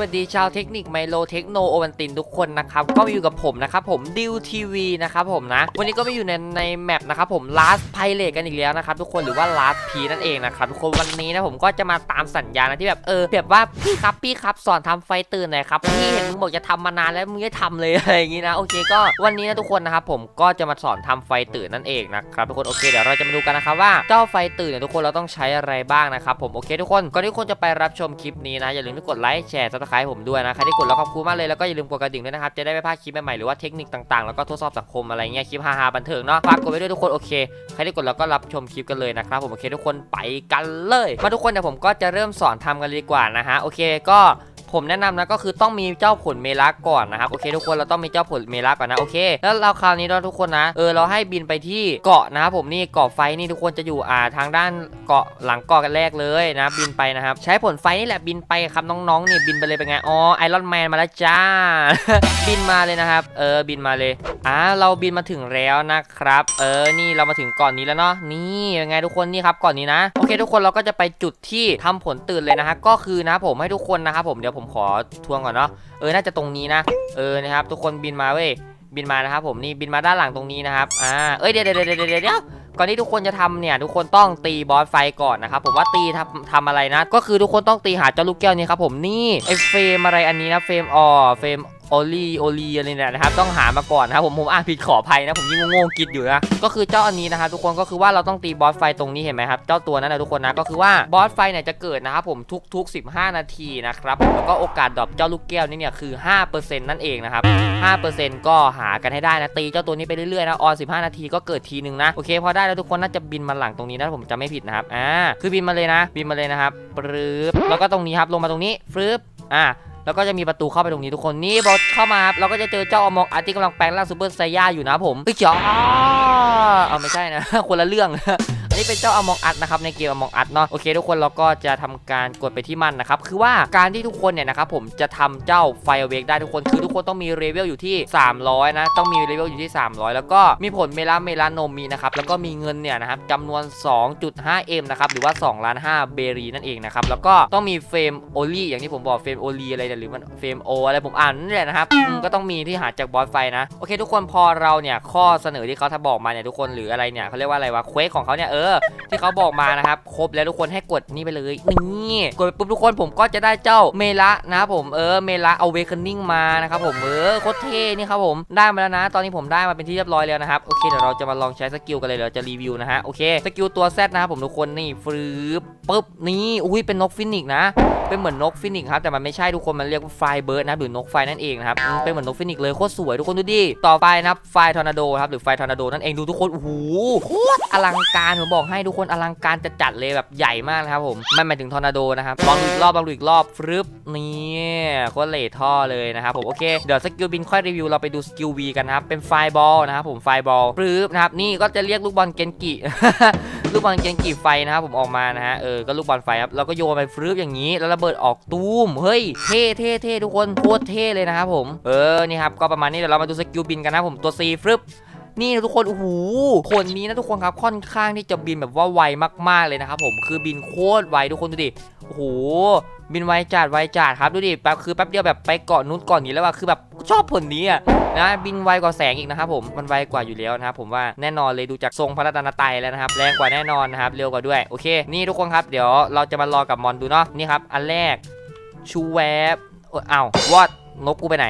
วัสดีชาวเทคนิคไมโลเทคโนโอวันตินทุกคนนะครับ ก็มาอยู่กับผมนะครับผมดิวทีวีนะครับผมนะ วันนี้ก็มาอยู่ในในแมปนะครับผม Last Pilot กันอีกแล้วนะครับทุกคนหรือว่า Last P นั่นเองนะครับทุกคนวันนี้นะผมก็จะมาตามสัญญาณนะที่แบบเออแบบว่าพี่ครับพี่ครับสอนทำไฟตื่นหน่อยครับพี่เห็นมึงบอกจะทำมานานแล้วมึงไม่ทำเลยอะไรอย่างงี้นะโอเคก็วันนี้นะทุกคนนะครับผมก็จะมาสอนทำไฟตื่นนั่นเองนะครับทุกคนโอเคเดี๋ยวเราจะมาดูกันนะครับว่าเจ้าไฟตื่นเนี่ยทุกคนเราต้องใช้อะไรบ้างนะครับผมโอเคทุกคนก่อนที่ทุกคนจะไปรับชมคลิปนี้นะอย่าลืมกดไลค์แชร์ซับส Subscribe ผมด้วยนะใครที่กดแล้วขอบคุณมากเลยแล้วก็อย่าลืมกดกระดิ่งด้วยนะครับจะได้ไม่พลาดคลิปใหม่ๆหรือว่าเทคนิคต่างๆแล้วก็ทดสอบสังคมอะไรเงี้ยคลิปฮาๆบันเทิงเนาะฝากกดไว้ด้วยทุกคนโอเคใครที่กดแล้วก็รับชมคลิปกันเลยนะครับผมโอเคทุกคนไปกันเลยมาทุกคนเดี๋ยวผมก็จะเริ่มสอนทำกันดีกว่านะฮะโอเคก็ ผมแนะนำนะก็คือต้องมีเจ้าผลเมลักก่อนนะครับโอเค ทุกคนเราต้องมีเจ้าผลเมลักก่อนนะโอเค แล้วเราคราวนี้เราทุกคนนะเออเราให้บินไปที่เกาะนะครับผมนี่เกาะไฟนี่ทุกคนจะอยู่อ่าทางด้านเกาะหลังเกาะกันแรกเลยนะบินไปนะครับใช้ผลไฟนี่แหละบินไปครับน้องๆนี่บินไปเลยเป็นไงอ๋อไอรอนแมนมาแล้วจ้า บินมาเลยนะครับเออบินมาเลยอ่าเราบินมาถึงแล้วนะครับ เออนี่เรามาถึงเก่อนนี้แล้วเนาะนี่ยังไงทุกคนนี่ครับเก่อนนี้นะโอเค ทุกคนเราก็จะไปจุดที่ทำผลตื่นเลยนะฮะก็คือนะผมให้ทุกคนนะครับผมเดี๋ยวผมมขอทวงก่อนเนาะเออน่าจะตรงนี้นะ เออนะครับ ทุกคนบินมาเว้ยบินมานะครับผมนี่บินมาด้านหลังตรงนี้นะครับอ่าเอ้ยเดี๋ยวเดี๋ยวเดี๋ยวเดี๋ยวเดี๋ยวก่อนที่ทุกคนจะทำเนี่ยทุกคนต้องตีบอสไฟก่อนนะครับผมว่าตีทำทำอะไรนะ ก็คือทุกคนต้องตีหาเจ้าลูกแก้วนี้ครับผมนี่ไอเฟรมอะไรอันนี้นะเฟรมออเฟรม โอลีโอลีอะไรเนี่ยนะครับต้องหามาก่อนนะครับผมผมอ่านผิดขออภัยนะผมยิ่งโง่ๆกิดอยู่นะก็คือเจ้าอันนี้นะครับทุกคนก็คือว่าเราต้องตีบอสไฟตรงนี้เห็นไหมครับเจ้าตัวนั้นนะทุกคนนะก็คือว่าบอสไฟเนี่ยจะเกิดนะครับผมทุก ๆ 15 นาทีนะครับแล้วก็โอกาสดรอปเจ้าลูกแก้วนี่เนี่ยคือ5%นั่นเองนะครับ5%ก็หากันให้ได้นะตีเจ้าตัวนี้ไปเรื่อยๆนะออน15 นาทีก็เกิดทีนึงนะโอเคพอได้แล้วทุกคนน่าจะบินมาหลังตรงนี้นะผมจะไม่ผิดนะครับอ่าคือบินมาเลยนะ บินมาเลยนะครับปรื๊บแล้วก็ตรงนี้ครับลงมาตรงนี้ฟรึบอ่า แล้วก็จะมีประตูเข้าไปตรงนี้ทุกคนนี่พอเข้ามาครับเราก็จะเจอเจ้าอมองอาร์ที่กำลังแปลงร่างซูเปอร์ไซย่าอยู่นะผมเอ้ยจ๋อเอาไม่ใช่นะคนละเรื่อง นี้เป็นเจ้าอมองอัดนะครับในเกมอมองอัดเนาะโอเค ทุกคนเราก็จะทำการกดไปที่มันนะครับคือว่าการที่ทุกคนเนี่ยนะครับผมจะทำเจ้าไฟเวกได้ทุกคนคือทุกคนต้องมีเลเวลอยู่ที่ 300 นะ ต้องมีเลเวลอยู่ที่ 300 แล้วก็มีผลเมลาเมลานมีนะครับแล้วก็มีเงินเนี่ยนะครับจำนวน 2.5M นะครับหรือว่า2ล้าน5เบรีนั่นเองนะครับแล้วก็ต้องมีเฟรมโอลี่อย่างที่ผมบอกเฟรมโอลี่อะไรหรือมันเฟรมโออะไรผมอ่านนี่แหละนะครับก็ต้องมีที่หาจากบอสไฟนะโอเค ทุกคนพอเราเนี่ยข้อเสนอที่เขาถ้าบอกมาเนี่ยทุกคนหรืออะไรเนี่ยเขาเรียกว่าอะไรวะเควสของเขาเนี่ยเออที่เขาบอกมานะครับ ครบแล้วทุกคนให้กดนี่ไปเลย นี่กดไปปุ๊บทุกคนผมก็จะได้เจ้าเมละนะครับผมเออเมละเอาเวค n นิ่งมานะครับผมเออโคตรเท่นี่ครับผมได้มาแล้วนะ ตอนนี้ผมได้มาเป็นที่เรียบร้อยแล้วนะครับโอเคเดี๋ยวเราจะมาลองใช้สกิลกันเลยเดี๋ยวเราจะรีวิวนะฮะโอเคสกิลตัวแซดนะครับผมทุกคนนี่ฟืบปุ๊บนี่อุ้ยเป็นนกฟินิกนะเป็นเหมือนนกฟินิกครับแต่มันไม่ใช่ทุกคนมันเรียกว่าไฟเบิร์ดนะหรือนกไฟนั่นเองนะครับเป็นเหมือนนกฟินิกเลยโคตรสวยทุกคนดูดิต่อไปนะครับไฟทอร์นาโดครับหรือไฟทอร์นาโดนั่นเองดูทุกคนโอ้โหโคตรอลังการผมบอกให้ทุกคนอลังการจะจัดเลยแบบใหญ่มากนะครับผมไม่หมายถึงทอร์นาโดนะครับลองดูอีกรอบลองดูอีกรอบฟรึบนี่โคตรเลทท่อเลยนะครับผมโอเคเดี๋ยวสกิลบินค่อยรีวิวเราไปดูสกิลวีกันนะครับเป็นไฟบอลนะครับผมไฟบอลฟรึบนะครับนี่ก็จะเรียกลูกบอลเกนกิลูกบอลเกนกิไฟนะครับผมออกมานะฮะเออก็ลูกบอลไฟครับเราก็โยนไปฟรึบอย่างนี้ แล้วระเบิดออกตูมเฮ้ยเท่เท่เท่ทุกคนโคตรเท่เลยนะครับผมเออนี่ครับก็ประมาณนี้เดี๋ยวเรามาดูสกิลบินกันนะครับผมตัว C ฟรึบ นี่นะทุกคนโอ้โหคนนี้นะทุกคนครับค่อนข้างที่จะบินแบบว่าไวมากๆเลยนะครับผมคือบินโคตรไวทุกคนดูดิโอ้โหบินไวจัดไวจัดครับดูดิแป๊บคือแป๊บเดียวแบบไปเกาะนู้นเก่อนนี้แล้วว่าคือแบบชอบผลนี้อะนะบินไวกว่าแสงอีกนะครับผมมันไวกว่าอยู่แล้วนะครับผมว่าแน่นอนเลยดูจากทรงพระรัตนตรัยแล้วนะครับแรงกว่าแน่นอนนะครับเร็วกว่าด้วยโอเค นี่ทุกคนครับเดี๋ยวเราจะมารอกับมอนดูเนาะนี่ครับอันแรกชูแวบเอ้าววอดนกกูไปไหน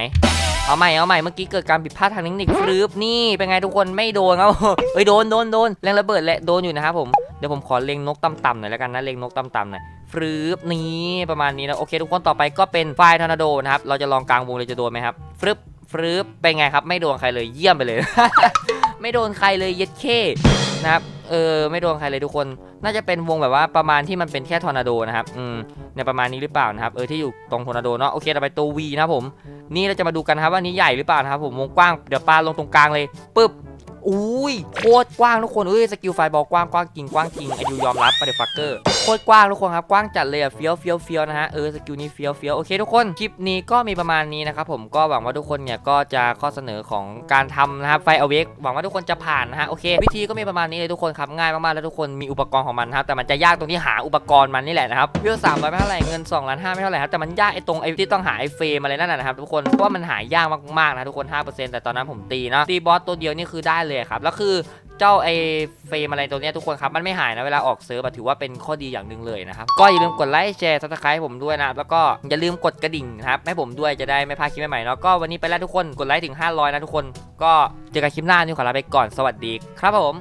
เอาใหม่เอาใหม่เมื่อกี้เกิดการผิดพลาดทางเทคนิคฟลืบนี่เป็นไงทุกคนไม่โดนครับเอ้ยโดนโดนโดนแรงระเบิดแหละโดนอยู่นะครับผมเดี๋ยวผมขอเล็งนกต่ำๆหน่อยแล้วกันนะเล็งนกต่ำๆหน่อยฟลืบนี่ประมาณนี้นะโอเค ทุกคนต่อไปก็เป็นไฟทอร์นาโดนะครับเราจะลองกลางวงเลยจะโดนไหมครับฟลืบฟลืบเป็นไงครับ ไม่โดนใครเลยเยี่ยมไปเลย ไม่โดนใครเลยเย็ดเข้นะครับ เออไม่โดนใครเลยทุกคน น่าจะเป็นวงแบบว่าประมาณที่มันเป็นแค่ทอร์นาโดนะครับอืมเนี่ยประมาณนี้หรือเปล่านะครับเออที่อยู่ตรงทอร์นาโดเนาะโอเคเราไปตัววีนะผม นี่เราจะมาดูกันครับว่านี้ใหญ่หรือเปล่านะครับผมวงกว้างเดี๋ยวปาลงตรงกลางเลยปึ๊บ อุ้ยโคตรกว้างทุกคนเอ้ยสกิลไฟบอลกว้างกว้างจริงกว้างจริงไอดูยอมรับปะเดฟักเกอร์โคตรกว้างทุกคนครับกว้างจัดเลยอะเฟี้ยวเฟี้ยวเฟี้ยวนะฮะเออสกิลนี้เฟี้ยวเฟี้ยวโอเคทุกคนคลิปนี้ก็มีประมาณนี้นะครับผมก็หวังว่าทุกคนเนี่ยก็จะข้อเสนอของการทำนะครับไฟเอาเวกหวังว่าทุกคนจะผ่านนะฮะโอเค วิธีก็มีประมาณนี้เลยทุกคนครับง่ายมากๆแล้วทุกคนมีอุปกรณ์ของมันครับแต่มันจะยากตรงที่หาอุปกรณ์มันนี่แหละนะครับเพื่อสามร้อยไม่เท่าไหร่เงิน2ล้านห้าไม่เท่าไหร่ครับแต่มันยากไอ้ตรงไอ้ที่ต้องหาไอ้เฟรมอะไรนั่นนะนะครับทุกคนเพราะว่ามันหายากมากๆนะทุกคน5%แต่ตอนนั้นผมตีนะตีบอสตัวเดียวนี่คือได้เลยครับ แล้วคือเจ้าไอเฟรมอะไรตัวเนี้ยทุกคนครับ มันไม่หายนะเวลาออกเซิร์ฟอะถือว่าเป็นข้อดีอย่างหนึ่งเลยนะครับ ก็อย่าลืมกดไลค์แชร์ซับสไครต์ผมด้วยนะครับ แล้วก็อย่าลืมกดกระดิ่งนะครับให้ผมด้วยจะได้ไม่พลาดคลิปใหม่ๆเนาะก็วันนี้ไปแล้วทุกคนกดไลค์ถึง 500 นะทุกคน ก็เจอกันคลิปหน้านี่ขอลาไปก่อนสวัสดีครับผม